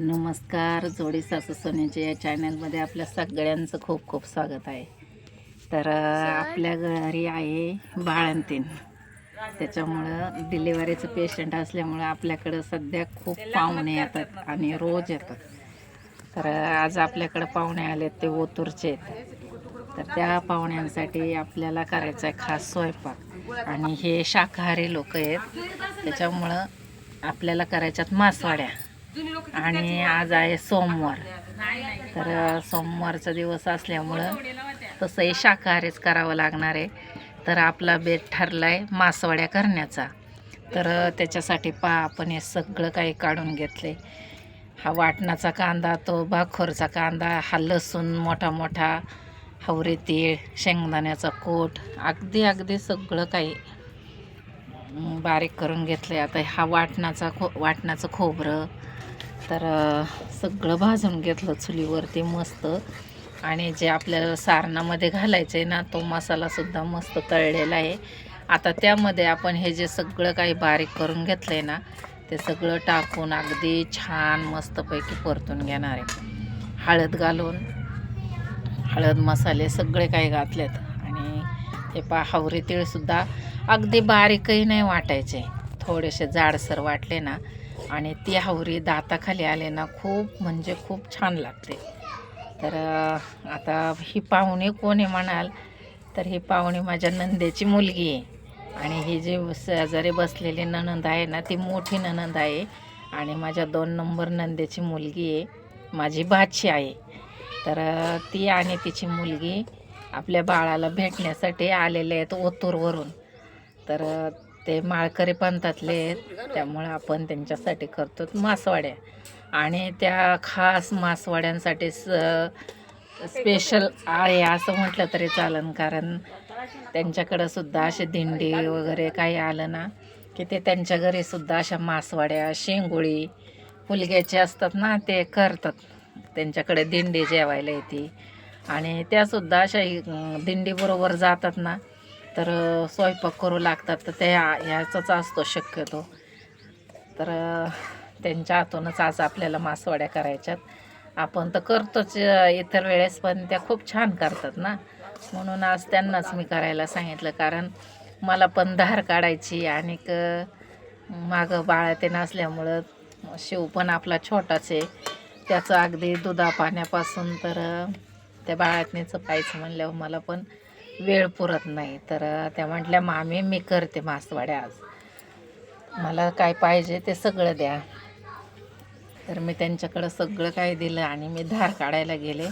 नमस्कार जोडी सासू सोन्याच्या या चॅनलमध्ये आपल्या सगळ्यांचं खूप खूप स्वागत आहे. तर आपल्या घरी आहे बाळंतीन त्याच्यामुळं डिलिव्हरीचं पेशंट असल्यामुळं आपल्याकडं सध्या खूप पाहुणे येतात आणि रोज येतात. तर आज आपल्याकडं पाहुणे आले ते ओतूरचे आहेत. तर त्या पाहुण्यांसाठी आपल्याला करायचा आहे खास स्वयंपाक. आणि हे शाकाहारी लोक आहेत. त्याच्यामुळं आपल्याला करायच्यात मासवाड्या. आणि आज आहे सोमवार. तर सोमवारचा दिवस असल्यामुळं तसंही शाकाहारीच करावं लागणार आहे. तर आपला बेत ठरला आहे मासवड्या करण्याचा. तर त्याच्यासाठी पा आपण हे सगळं काही काढून घेतले हा वाटणाचा कांदा तो बाखोरचा कांदा हा लसूण मोठा मोठा हवरे तीळ शेंगदाण्याचा कोट अगदी अगदी सगळं काही बारीक करून घेतलं आता हा वाटणाचा खो वाटणाचं खोबरं तर सगळं भाजून घेतलं चुलीवरती मस्त. आणि जे आपल्याला सारणामध्ये घालायचं आहे ना तो मसालासुद्धा मस्त तळलेला आहे. आता त्यामध्ये आपण हे जे सगळं काही बारीक करून घेतलं आहे ना ते सगळं टाकून अगदी छान मस्तपैकी परतून घेणार आहे. हळद घालून हळद मसाले सगळे काही घातलेत. आणि हे पा हावरे तीळसुद्धा अगदी बारीकही नाही वाटायचे. थोडेसे जाडसर वाटले ना आणि ती हावरी दाताखाली आले ना खूप म्हणजे खूप छान लागते. तर आता ही पाहुणे कोण आहे म्हणाल? तर ही पाहुणे माझ्या नंदेची मुलगी आहे. आणि ही जी शेजारी बसलेली ननंद आहे ना ती मोठी ननंद आहे. आणि माझ्या दोन नंबर नंदेची मुलगी आहे माझी भाची आहे. तर ती आणि तिची मुलगी आपल्या बाळाला भेटण्यासाठी आलेले आहेत ओतूरवरून. तर ते माळकरी पंथातले आहेत त्यामुळे आपण त्यांच्यासाठी करतो मासवाड्या. आणि त्या खास मासवाड्यांसाठी स स्पेशल आहे असं म्हटलं तरी चालन. कारण त्यांच्याकडं सुद्धा असे दिंडी वगैरे काही आलं ना की ते त्यांच्या घरी सुद्धा अशा मासवाड्या शेंगोळी फुलग्याचे असतात ना ते करतात. त्यांच्याकडे दिंडी जेवायला येते. आणि त्यासुद्धा अशा दिंडीबरोबर जातात ना तर स्वयंपाक करू लागतात तर त्या ह्याचाच असतो शक्यतो. तर त्यांच्या हातूनच आज आपल्याला मासवड्या करायच्यात. आपण तर करतोच इतर वेळेस पण त्या खूप छान करतात ना. म्हणून आज त्यांनाच मी करायला सांगितलं कारण मला पण धार काढायची आणि क मागं बाळा ते नसल्यामुळं शिव पण आपला छोटाच आहे. त्याचं अगदी दुधा पाण्यापासून तर त्या बाळातनीचं पाहायचं म्हणल्यावर मला पण वेळ पुरत नाही. तर त्या म्हटल्या मामी मी करते मासवाड्या आज. मला काय पाहिजे ते सगळं द्या. तर मी त्यांच्याकडं सगळं काय दिलं आणि मी धार काढायला गेले.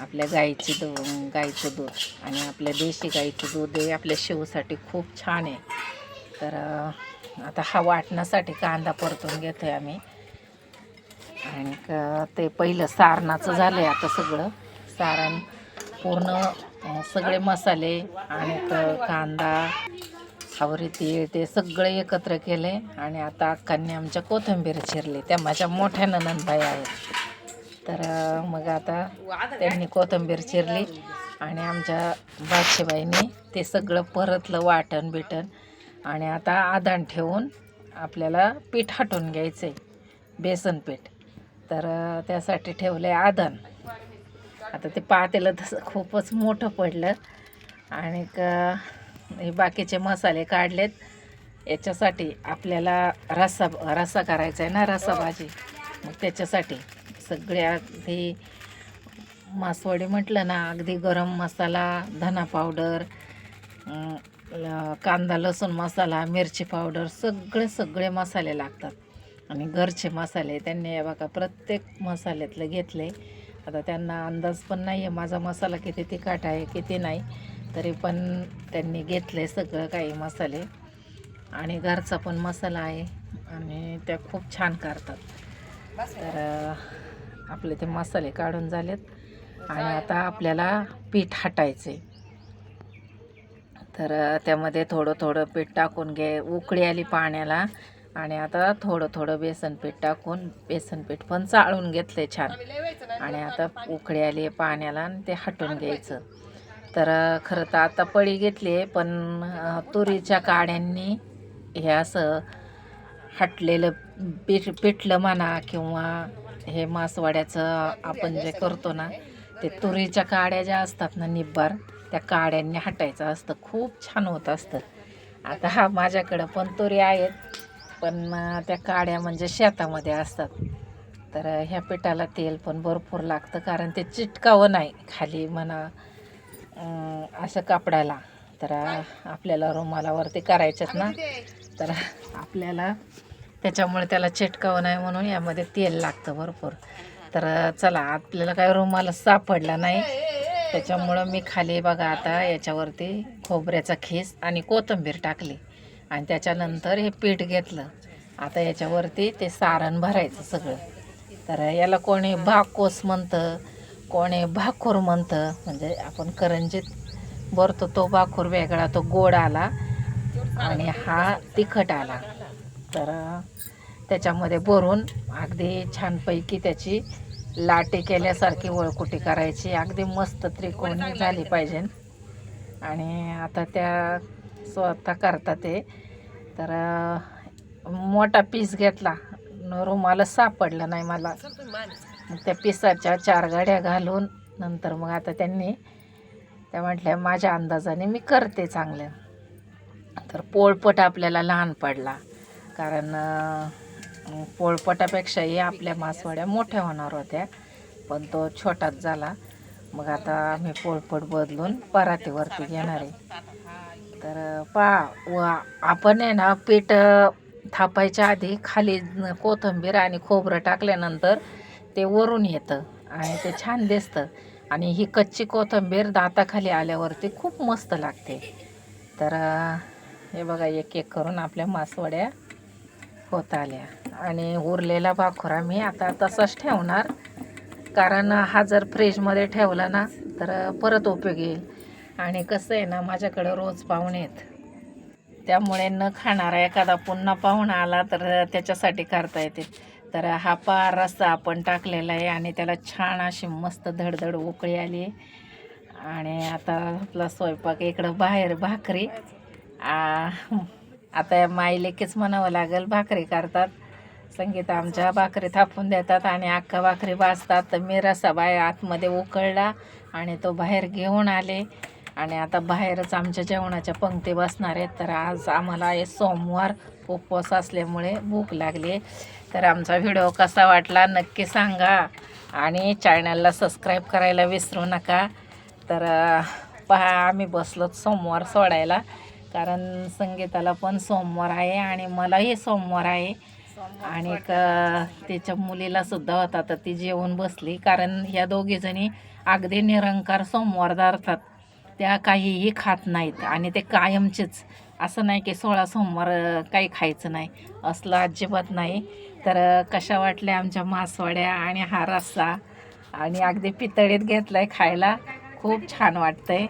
आपल्या गाईची दू गाईचं दूध आणि आपल्या देशी गाईचं दूध हे आपल्या शिवसाठी खूप छान आहे. तर आता हा वाटण्यासाठी कांदा परतून घेतो आहे आम्ही आणि ते पहिलं सारणाचं झालं आहे आता सगळं. सारण पूर्ण सगळे मसाले आणि क- कांदा हावरी तीळ ते सगळे एकत्र केले आणि आता अक्कांनी आमच्या कोथिंबीर चिरली. त्या माझ्या मोठ्या ननंदबाई आहेत. तर मग आता त्यांनी कोथिंबीर चिरली आणि आमच्या बादशेबाईंनी ते सगळं परतलं वाटण बिटण आणि आता आदण ठेवून आपल्याला पीठ हटवून घ्यायचं आहे बेसन पीठ. तर त्यासाठी ठेवलं आहे आदण आता ते पातेलं तसं खूपच मोठं पडलं. आणि हे बाकीचे मसाले काढलेत. याच्यासाठी आपल्याला रस्सा रस्सा करायचा आहे ना रस्सा भाजी. मग त्याच्यासाठी सगळ्या अगदी मासवडी म्हटलं ना अगदी गरम मसाला धना पावडर कांदा लसूण मसाला मिरची पावडर सगळे सगळे मसाले लागतात. आणि घरचे मसाले त्यांनी या बघा प्रत्येक मसाल्यातलं घेतले आता त्यांना अंदाज पण नाही आहे माझा मसाला किती तिखट आहे किती नाही. तरी पण त्यांनी घेतले सगळं काही मसाले. आणि घरचा पण मसाला आहे आणि त्या खूप छान करतात. तर आपले ते मसाले काढून झालेत. आणि आता आपल्याला पीठ हटायचे तर त्यामध्ये थोडं थोडं पीठ टाकून घे. उकळी आली पाण्याला. आणि आता थोडं थोडं बेसन पीठ टाकून बेसन पीठ पण चाळून घेतले छान. आणि आता उकळी आली पाण्याला आणि ते हटून घ्यायचं. तर खरं तर आता पळी घेतली आहे पण तुरीच्या काड्यांनी हे असं हटलेलं पीठ पिठलं म्हणा किंवा हे मासवाड्याचं आपण जे करतो ना ते तुरीच्या काड्या ज्या असतात ना निब्बार त्या काड्यांनी हटायचं असतं. खूप छान होत असतं. आता हा माझ्याकडं पण तुरी आहेत. पण त्या काड्या म्हणजे शेतामध्ये असतात. तर ह्या पिठाला तेल पण भरपूर लागतं कारण ते चिटकावं नाही खाली म्हणा असं कापडाला. तर आपल्याला रुमालावरती करायच्यात ना. तर आपल्याला त्याच्यामुळे त्याला चिटकावं नाही म्हणून यामध्ये तेल लागतं भरपूर. तर चला आपल्याला काय रुमाला सापडला नाही. त्याच्यामुळं मी खाली बघा आता याच्यावरती खोबऱ्याचा खीस आणि कोथिंबीर टाकली. आणि त्याच्यानंतर हे पीठ घेतलं. आता याच्यावरती ते सारण भरायचं सगळं. तर याला कोणी भाकोस म्हणतं कोणी भाकूर म्हणतं म्हणजे आपण करंजीत भरतो तो भाकूर वेगळा तो गोड आला आणि हा तिखट आला. तर त्याच्यामध्ये भरून अगदी छानपैकी त्याची लाटे केल्यासारखी वळकुटी करायची. अगदी मस्त त्रिकोणी झाली पाहिजे. आणि आता त्या स्वतः करता ते. तर मोठा पीस घेतला. रुमाल रुमाला सापडला नाही मला. मग त्या पिसाच्या चार गाड्या घालून नंतर मग आता त्यांनी त्या म्हटल्या माझ्या अंदाजाने मी करते चांगलं. तर पोळपट आपल्याला लहान पडला. कारण पोळपटापेक्षाही आपल्या मासवड्या मोठ्या होणार होत्या. पण तो छोटाच झाला. मग आता आम्ही पोळपट बदलून परातीवरती घेणार आहे. तर पा व आपण आहे ना पीठ थापायच्या आधी खाली कोथिंबीर आणि खोबरं टाकल्यानंतर ते वरून येतं आणि ते छान दिसतं. आणि ही कच्ची कोथिंबीर दाताखाली आल्यावरती खूप मस्त लागते. तर हे बघा एक एक करून आपल्या मासवड्या होत आल्या. आणि उरलेला भाकुरा मी आता तसाच ठेवणार. कारण हा जर फ्रीजमध्ये ठेवला ना तर परत उपयोग येईल. आणि कसं आहे ना माझ्याकडं रोज पाहुणे आहेत. त्यामुळे न खाणारा एखादा पुन्हा पाहुणा आला तर त्याच्यासाठी करता येते. तर हा पार रस्सा आपण टाकलेला आहे आणि त्याला छान अशी मस्त धडधड उकळी आली आणि आता आपला स्वयंपाक इकडं बाहेर भाकरी. आता माई लेकीच म्हणावं लागेल भाकरी करतात. संगीता आमच्या भाकरी थापून देतात आणि अख्खा भाकरी भाजतात. तर मी रसा बाहेर आतमध्ये उकळला आणि तो बाहेर घेऊन आले. आणि आता बाहेरच आमच्या जेवणाच्या पंक्ती बसणार आहेत. तर आज आम्हाला हे सोमवार उपवास असल्यामुळे भूक लागली. तर आमचा व्हिडिओ कसा वाटला नक्की सांगा. आणि चॅनलला सबस्क्राईब करायला विसरू नका. तर पहा आम्ही बसलोत सोमवार सोडायला. कारण संगीताला पण सोमवार आहे आणि मलाही सोमवार आहे. आणि त्याच्या मुलीला सुद्धा होता तर ती जेवून बसली. कारण ह्या दोघीजणी अगदी निरंकार सोमवार धरतात त्या काहीही खात नाहीत आणि ते कायमचेच. असं नाही की सोळा सोमवार काही खायचं नाही. असलं अजिबात नाही. तर कशा वाटल्या आमच्या मासवड्या आणि हा रस्सा? आणि अगदी पितळीत घेतला आहे खायला. खूप छान वाटतं आहे